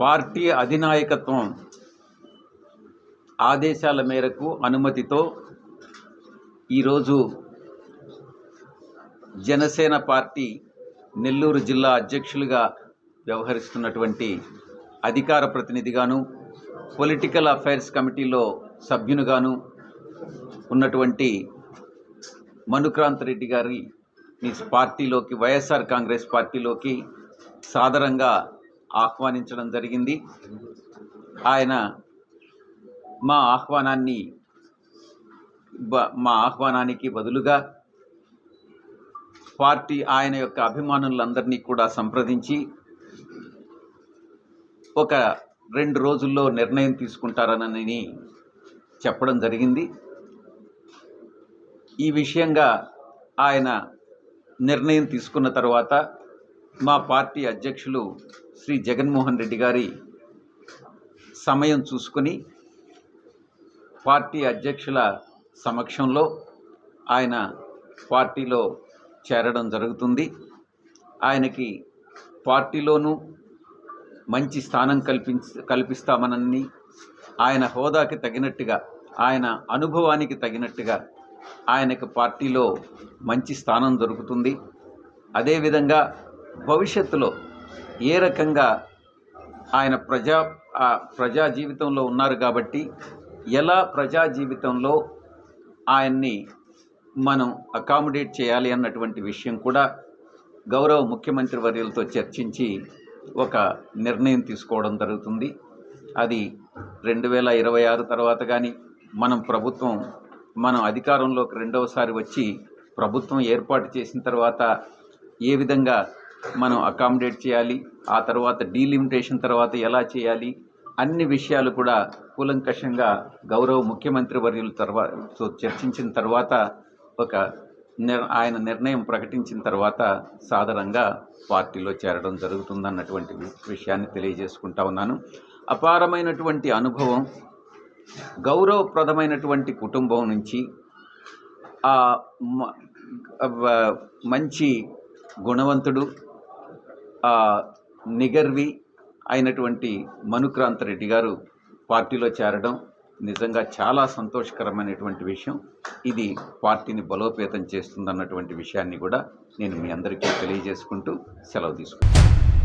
Party అధినాయకత్వం ఆదేశాల మేరకు అనుమతితో ఈరోజు జనసేన పార్టీ నెల్లూరు జిల్లా అధ్యక్షులుగా వ్యవహరిస్తున్నటువంటి అధికార ప్రతినిధిగాను పొలిటికల్ అఫైర్స్ కమిటీలో సభ్యునిగాను ఉన్నటువంటి మనుక్రాంత్ రెడ్డి గారి మీ పార్టీలోకి వైఎస్ఆర్ కాంగ్రెస్ పార్టీలోకి సాదరంగా ఆహ్వానించడం జరిగింది. ఆయన మా ఆహ్వానాన్ని బ- మా ఆహ్వానానికి బదులుగా పార్టీ ఆయన యొక్క అభిమానులందరినీ కూడా సంప్రదించి ఒక రెండు రోజుల్లో నిర్ణయం తీసుకుంటారనని చెప్పడం జరిగింది. ఈ విషయంగా ఆయన నిర్ణయం తీసుకున్న తర్వాత మా పార్టీ అధ్యక్షులు శ్రీ జగన్మోహన్ రెడ్డి గారి సమయం చూసుకొని పార్టీ అధ్యక్షుల సమక్షంలో ఆయన పార్టీలో చేరడం జరుగుతుంది. ఆయనకి పార్టీలోనూ మంచి స్థానం కల్పించ కల్పిస్తామనని ఆయన హోదాకి తగినట్టుగా ఆయన అనుభవానికి తగినట్టుగా ఆయనకు పార్టీలో మంచి స్థానం దొరుకుతుంది. అదేవిధంగా భవిష్యత్తులో ఏ రకంగా ఆయన ప్రజా ఆ ప్రజా జీవితంలో ఉన్నారు కాబట్టి ఎలా ప్రజా జీవితంలో ఆయన్ని మనం అకామిడేట్ చేయాలి అన్నటువంటి విషయం కూడా గౌరవ ముఖ్యమంత్రి వర్యులతో చర్చించి ఒక నిర్ణయం తీసుకోవడం జరుగుతుంది. అది రెండు వేల ఇరవై ఆరు తర్వాత కానీ మనం ప్రభుత్వం మనం అధికారంలోకి రెండవసారి వచ్చి ప్రభుత్వం ఏర్పాటు చేసిన తర్వాత ఏ విధంగా మనం అకామిడేట్ చేయాలి ఆ తర్వాత డీలిమిటేషన్ తర్వాత ఎలా చేయాలి అన్ని విషయాలు కూడా కూలంకషంగా గౌరవ ముఖ్యమంత్రి వర్యుల తర్వాత చర్చించిన తర్వాత ఒక నిర్ ఆయన నిర్ణయం ప్రకటించిన తర్వాత సాధారణంగా పార్టీలో చేరడం జరుగుతుందన్నటువంటి వి- విషయాన్ని తెలియజేసుకుంటా ఉన్నాను. అపారమైనటువంటి అనుభవం గౌరవప్రదమైనటువంటి కుటుంబం నుంచి ఆ మంచి గుణవంతుడు నిగర్వి అయినటువంటి మనుక్రాంత్ రెడ్డి గారు పార్టీలో చేరడం నిజంగా చాలా సంతోషకరమైనటువంటి విషయం. ఇది పార్టీని బలోపేతం చేస్తుందన్నటువంటి విషయాన్ని కూడా నేను మీ అందరికీ తెలియజేసుకుంటూ సెలవు తీసుకుంటాను